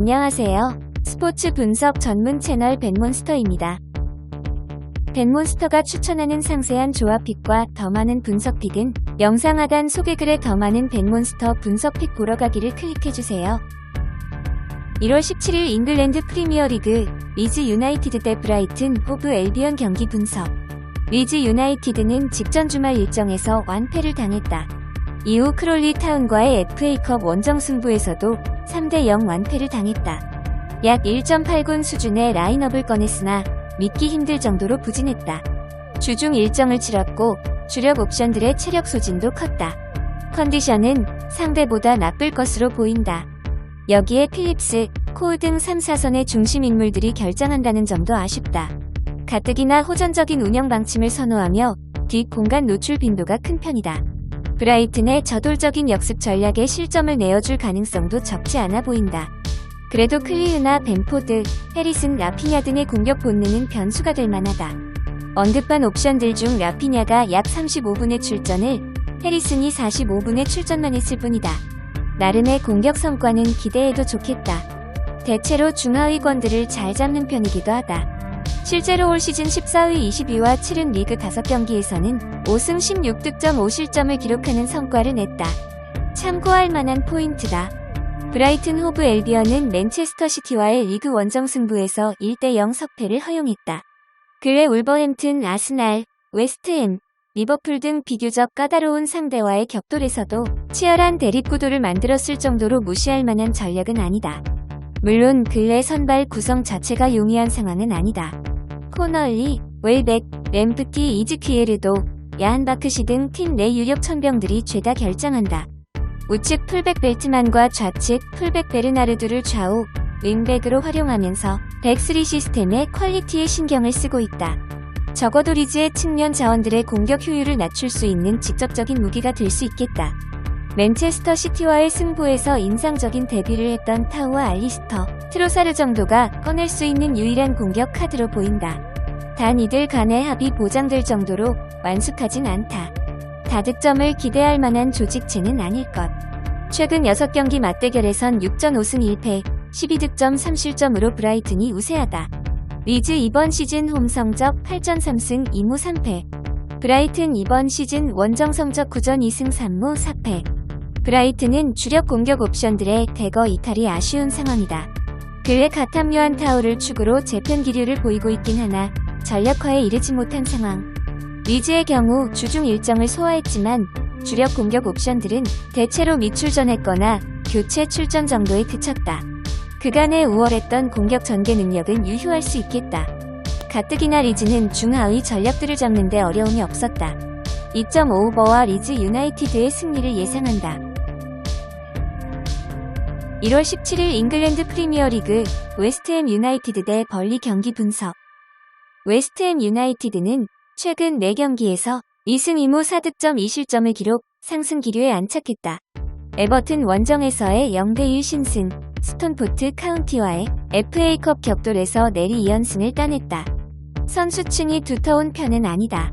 안녕하세요. 스포츠 분석 전문 채널 벤몬스터입니다. 벤몬스터가 추천하는 상세한 조합픽과 더 많은 분석픽은 영상 하단 소개글에 더 많은 벤몬스터 분석픽 보러 가기를 클릭해주세요. 1월 17일 잉글랜드 프리미어리그 리즈 유나이티드 대 브라이튼 호브 엘비언 경기 분석 리즈 유나이티드는 직전 주말 일정에서 완패를 당했다. 이후 크롤리 타운과의 FA컵 원정 승부에서도 3대0 완패를 당했다. 약 1.8군 수준의 라인업을 꺼냈으나 믿기 힘들 정도로 부진했다. 주중 일정을 치렀고 주력 옵션들의 체력 소진도 컸다. 컨디션은 상대보다 나쁠 것으로 보인다. 여기에 필립스, 코우 등 3, 4선의 중심 인물들이 결장한다는 점도 아쉽다. 가뜩이나 호전적인 운영 방침을 선호하며 뒷 공간 노출 빈도가 큰 편이다. 브라이튼의 저돌적인 역습 전략에 실점을 내어줄 가능성도 적지 않아 보인다. 그래도 클리우나 벤포드, 해리슨, 라피냐 등의 공격 본능은 변수가 될 만하다. 언급한 옵션들 중 라피냐가 약 35분의 출전을, 해리슨이 45분의 출전만 했을 뿐이다. 나름의 공격 성과는 기대해도 좋겠다. 대체로 중하위권들을 잘 잡는 편이기도 하다. 실제로 올 시즌 14위 22와 7은 리그 5경기에서는 5승 16득점 5실점을 기록하는 성과를 냈다. 참고할 만한 포인트다. 브라이튼 호브 엘비언은 맨체스터 시티와의 리그 원정 승부에서 1대0 석패를 허용했다. 그의 울버햄튼, 아스날, 웨스트햄, 리버풀 등 비교적 까다로운 상대와의 격돌에서도 치열한 대립구도를 만들었을 정도로 무시할 만한 전략은 아니다. 물론 근래 선발 구성 자체가 용이한 상황은 아니다. 코널리, 웰백, 램프티, 이즈퀴에르도, 야한바크시 등 팀 내 유력 천병들이 죄다 결장한다. 우측 풀백 벨트만과 좌측 풀백 베르나르두를 좌우 윙백으로 활용하면서 백스리 시스템의 퀄리티에 신경을 쓰고 있다. 적어도 리즈의 측면 자원들의 공격 효율을 낮출 수 있는 직접적인 무기가 될 수 있겠다. 맨체스터 시티와의 승부에서 인상적인 데뷔를 했던 타우와 알리스터, 트로사르 정도가 꺼낼 수 있는 유일한 공격 카드로 보인다. 단 이들 간의 합이 보장될 정도로 완숙하진 않다. 다득점을 기대할 만한 조직체는 아닐 것. 최근 6경기 맞대결에선 6전 5승 1패, 12득점 3실점으로 브라이튼이 우세하다. 리즈 이번 시즌 홈 성적 8전 3승 2무 3패. 브라이튼 이번 시즌 원정 성적 9전 2승 3무 4패. 브라이튼은 주력 공격 옵션들의 대거 이탈이 아쉬운 상황이다. 그의 가탐 요한 타우를 축으로 재편 기류를 보이고 있긴 하나 전력화에 이르지 못한 상황. 리즈의 경우 주중 일정을 소화했지만 주력 공격 옵션들은 대체로 미출전했거나 교체 출전 정도에 그쳤다. 그간의 우월했던 공격 전개 능력은 유효할 수 있겠다. 가뜩이나 리즈는 중하위 전력들을 잡는데 어려움이 없었다. 2.5오버와 리즈 유나이티드의 승리를 예상한다. 1월 17일 잉글랜드 프리미어리그 웨스트햄 유나이티드 대 벌리 경기 분석. 웨스트햄 유나이티드는 최근 4경기에서 2승 2무 4득점 2실점을 기록 상승 기류에 안착했다. 에버튼 원정에서의 0대1 신승, 스톤포트 카운티와의 FA컵 격돌에서 내리 2연승을 따냈다. 선수층이 두터운 편은 아니다.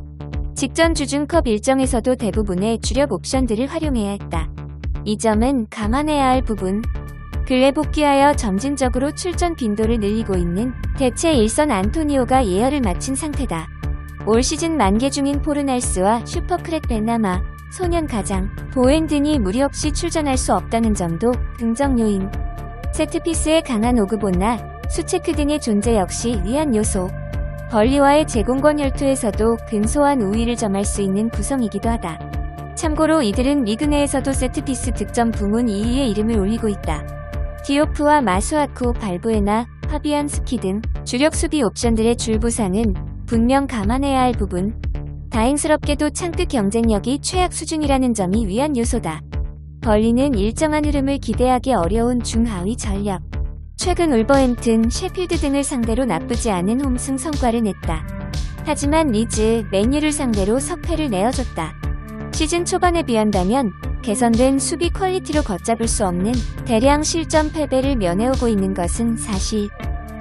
직전 주중컵 일정에서도 대부분의 주력 옵션들을 활용해야 했다. 이 점은 감안해야 할 부분. 근래 복귀하여 점진적으로 출전 빈도를 늘리고 있는 대체 일선 안토니오가 예열을 마친 상태다. 올 시즌 만개 중인 포르날스와 슈퍼크랙 베나마, 소년 가장, 보엔 등이 무리 없이 출전할 수 없다는 점도 긍정 요인. 세트피스의 강한 오그보나 수체크 등의 존재 역시 위한 요소. 벌리와의 제공권 혈투에서도 근소한 우위를 점할 수 있는 구성이기도 하다. 참고로 이들은 리그 내에서도 세트피스 득점 부문 2위에 이름을 올리고 있다. 디오프와 마수아쿠, 발부에나, 파비안 스키 등 주력 수비 옵션들의 줄부상은 분명 감안해야 할 부분. 다행스럽게도 창끝 경쟁력이 최악 수준이라는 점이 위한 요소다. 벌리는 일정한 흐름을 기대하기 어려운 중하위 전력. 최근 울버햄튼, 셰필드 등을 상대로 나쁘지 않은 홈승 성과를 냈다. 하지만 리즈, 맨유를 상대로 석패를 내어줬다. 시즌 초반에 비한다면 개선된 수비 퀄리티로 걷잡을 수 없는 대량 실점 패배를 면해오고 있는 것은 사실.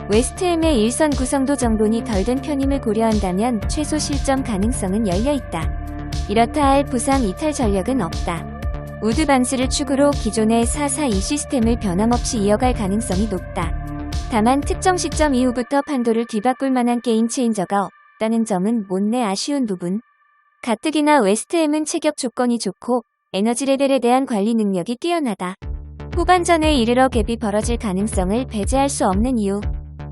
웨스트햄의 일선 구성도 정돈이 덜 된 편임을 고려한다면 최소 실점 가능성은 열려 있다. 이렇다 할 부상 이탈 전력은 없다. 우드 반스를 축으로 기존의 4-4-2 시스템을 변함없이 이어갈 가능성이 높다. 다만 특정 시점 이후부터 판도를 뒤바꿀 만한 게임 체인저가 없다는 점은 못내 아쉬운 부분. 가뜩이나 웨스트햄은 체격 조건이 좋고 에너지 레벨에 대한 관리 능력이 뛰어나다. 후반전에 이르러 갭이 벌어질 가능성을 배제할 수 없는 이유.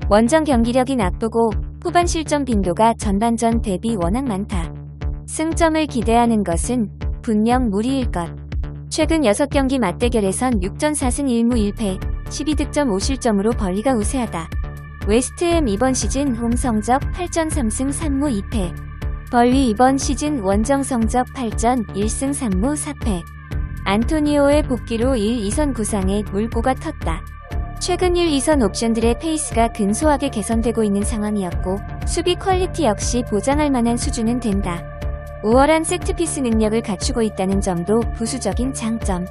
원정 경기력이 나쁘고 후반 실점 빈도가 전반전 대비 워낙 많다. 승점을 기대하는 것은 분명 무리일 것. 최근 6경기 맞대결에선 6전 4승 1무 1패, 12득점 5실점으로 벌리가 우세하다. 웨스트햄 이번 시즌 홈 성적 8전 3승 3무 2패. 벌리 이번 시즌 원정 성적 8전 1승 3무 4패. 안토니오의 복귀로 1, 2선 구상에 물꼬가 텄다. 최근 1, 2선 옵션들의 페이스가 근소하게 개선되고 있는 상황이었고 수비 퀄리티 역시 보장할 만한 수준은 된다. 우월한 세트피스 능력을 갖추고 있다는 점도 부수적인 장점.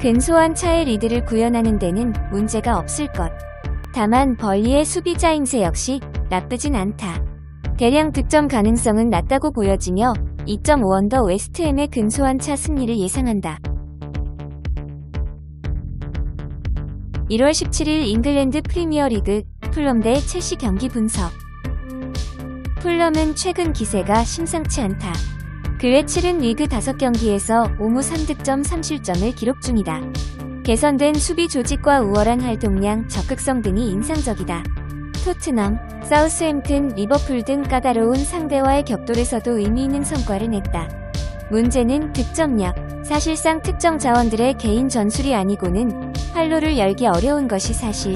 근소한 차의 리드를 구현하는 데는 문제가 없을 것. 다만 벌리의 수비자 임세 역시 나쁘진 않다. 대량 득점 가능성은 낮다고 보여지며 2.5언더 웨스트햄의 근소한 차 승리를 예상한다. 1월 17일 잉글랜드 프리미어리그 풀럼 대 첼시 경기 분석. 풀럼은 최근 기세가 심상치 않다. 그의 치른 리그 5경기에서 5무 3득점 3실점을 기록 중이다. 개선된 수비 조직과 우월한 활동량, 적극성 등이 인상적이다. 토트넘, 사우스햄튼, 리버풀 등 까다로운 상대와의 격돌에서도 의미 있는 성과를 냈다. 문제는 득점력. 사실상 특정 자원들의 개인 전술이 아니고는 활로를 열기 어려운 것이 사실.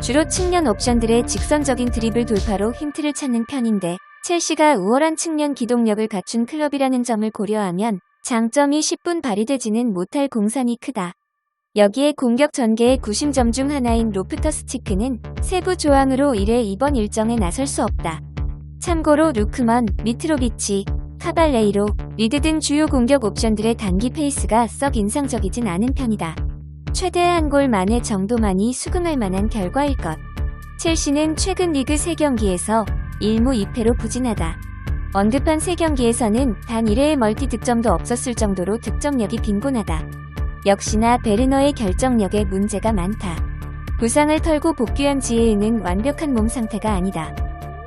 주로 측면 옵션들의 직선적인 드리블 돌파로 힌트를 찾는 편인데 첼시가 우월한 측면 기동력을 갖춘 클럽이라는 점을 고려하면 장점이 10분 발휘되지는 못할 공산이 크다. 여기에 공격 전개의 구심점 중 하나인 로프터스 치크는 세부 조항으로 이래 이번 일정에 나설 수 없다. 참고로 루크먼, 미트로비치, 카발레이로, 리드 등 주요 공격 옵션들의 단기 페이스가 썩 인상적이진 않은 편이다. 최대 한골 만의 정도만이 수긍할 만한 결과일 것. 첼시는 최근 리그 3경기에서 1무 2패로 부진하다. 언급한 3경기에서는 단 1회의 멀티 득점도 없었을 정도로 득점력이 빈곤하다. 역시나 베르너의 결정력에 문제가 많다. 부상을 털고 복귀한 지혜은은 완벽한 몸 상태가 아니다.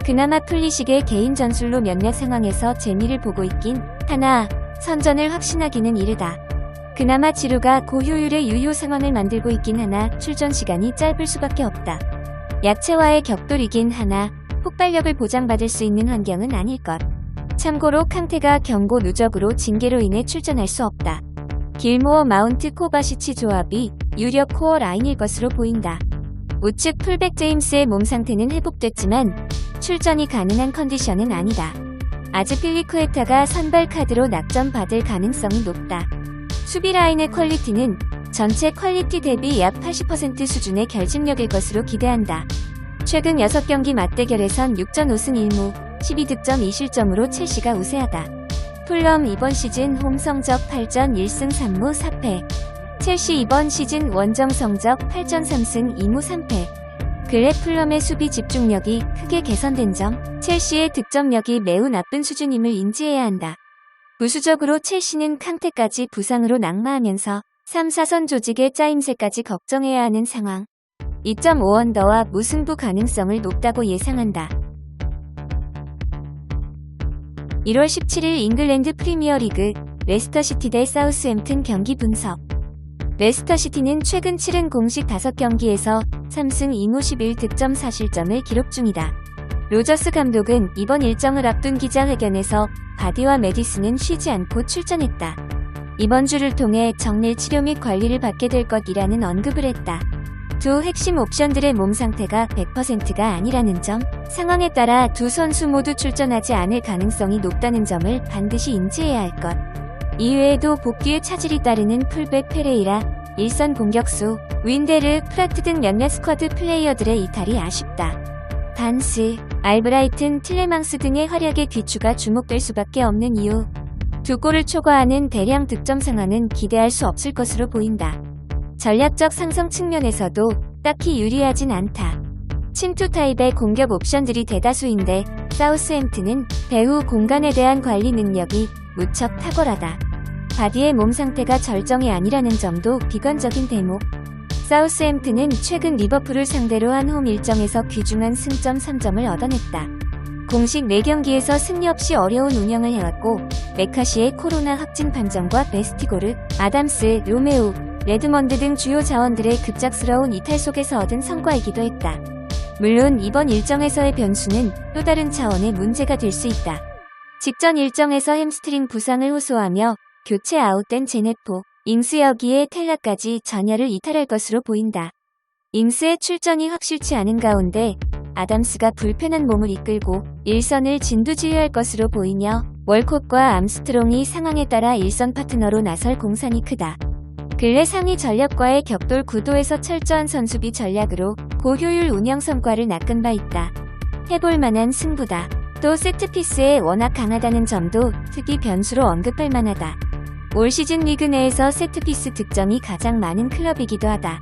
그나마 플리식의 개인 전술로 몇몇 상황에서 재미를 보고 있긴 하나 선전을 확신하기는 이르다. 그나마 지루가 고효율의 유효 상황을 만들고 있긴 하나 출전 시간이 짧을 수밖에 없다. 야채와의 격돌이긴 하나 폭발력을 보장받을 수 있는 환경은 아닐 것. 참고로 캉테가 경고 누적으로 징계로 인해 출전할 수 없다. 길모어 마운트 코바시치 조합이 유력 코어 라인일 것으로 보인다. 우측 풀백 제임스의 몸 상태는 회복됐지만 출전이 가능한 컨디션은 아니다. 아직 필리쿠에타가 선발 카드로 낙점받을 가능성이 높다. 수비 라인의 퀄리티는 전체 퀄리티 대비 약 80% 수준의 결집력일 것으로 기대한다. 최근 6경기 맞대결에선 6전 5승 1무, 12득점 2실점으로 첼시가 우세하다. 풀럼 이번 시즌 홈 성적 8전 1승 3무 4패. 첼시 이번 시즌 원정 성적 8전 3승 2무 3패. 근래 풀럼의 수비 집중력이 크게 개선된 점, 첼시의 득점력이 매우 나쁜 수준임을 인지해야 한다. 부수적으로 첼시는 캉테까지 부상으로 낙마하면서 3, 4선 조직의 짜임새까지 걱정해야 하는 상황. 2.5언더와 무승부 가능성을 높다고 예상한다. 1월 17일 잉글랜드 프리미어리그 레스터시티 대 사우스햄튼 경기 분석 레스터시티는 최근 치른 공식 5경기에서 3승 2무 11득점 4실점을 기록 중이다. 로저스 감독은 이번 일정을 앞둔 기자회견에서 바디와 메디슨은 쉬지 않고 출전했다. 이번 주를 통해 정밀 치료 및 관리를 받게 될 것이라는 언급을 했다. 두 핵심 옵션들의 몸 상태가 100%가 아니라는 점, 상황에 따라 두 선수 모두 출전하지 않을 가능성이 높다는 점을 반드시 인지해야 할 것. 이외에도 복귀의 차질이 따르는 풀백 페레이라, 일선 공격수, 윈데르, 프라트 등 몇몇 스쿼드 플레이어들의 이탈이 아쉽다. 반스, 알브라이튼, 틸레망스 등의 활약의 귀추가 주목될 수밖에 없는 이유. 두 골을 초과하는 대량 득점 상황은 기대할 수 없을 것으로 보인다. 전략적 상성 측면에서도 딱히 유리하진 않다. 침투 타입의 공격 옵션들이 대다수인데 사우스햄튼은 배후 공간에 대한 관리 능력이 무척 탁월하다. 바디의 몸 상태가 절정이 아니라는 점도 비관적인 대목. 사우스햄튼은 최근 리버풀을 상대로 한 홈 일정에서 귀중한 승점 3점을 얻어냈다. 공식 4경기에서 승리 없이 어려운 운영을 해왔고 메카시의 코로나 확진 판정과 베스티고르, 아담스, 로메우, 레드먼드 등 주요 자원들의 급작스러운 이탈 속에서 얻은 성과이기도 했다. 물론 이번 일정에서의 변수는 또 다른 차원의 문제가 될 수 있다. 직전 일정에서 햄스트링 부상을 호소하며 교체 아웃된 제네포, 잉스 여기에 텔라까지 전야를 이탈할 것으로 보인다. 잉스의 출전이 확실치 않은 가운데 아담스가 불편한 몸을 이끌고 일선을 진두지휘할 것으로 보이며 월콧과 암스트롱이 상황에 따라 일선 파트너로 나설 공산이 크다. 근래 상위 전력과의 격돌 구도에서 철저한 선수비 전략으로 고효율 운영 성과를 낚은 바 있다. 해볼 만한 승부다. 또 세트피스에 워낙 강하다는 점도 특이 변수로 언급할 만하다. 올 시즌 리그 내에서 세트피스 득점이 가장 많은 클럽이기도 하다.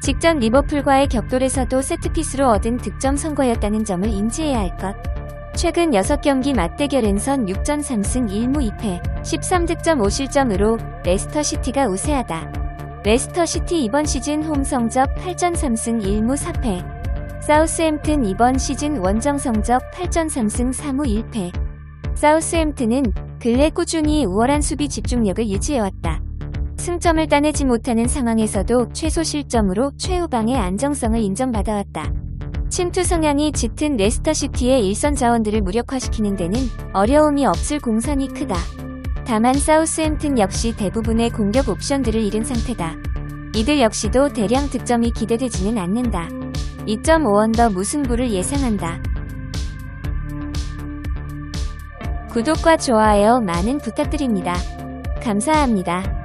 직전 리버풀과의 격돌에서도 세트피스로 얻은 득점 선거였다는 점을 인지해야 할 것. 최근 6경기 맞대결은선 6전 3승 1무 2패, 13득점 5실점으로 레스터 시티가 우세하다. 레스터 시티 이번 시즌 홈 성적 8전 3승 1무 4패. 사우스햄튼 이번 시즌 원정 성적 8전 3승 4무 1패. 사우스햄튼은 근래 꾸준히 우월한 수비 집중력을 유지해왔다. 승점을 따내지 못하는 상황에서도 최소 실점으로 최후방의 안정성을 인정받아왔다. 침투 성향이 짙은 레스터시티의 일선 자원들을 무력화시키는 데는 어려움이 없을 공산이 크다. 다만 사우스햄튼 역시 대부분의 공격 옵션들을 잃은 상태다. 이들 역시도 대량 득점이 기대되지는 않는다. 2.5언더 무승부를 예상한다. 구독과 좋아요 많은 부탁드립니다. 감사합니다.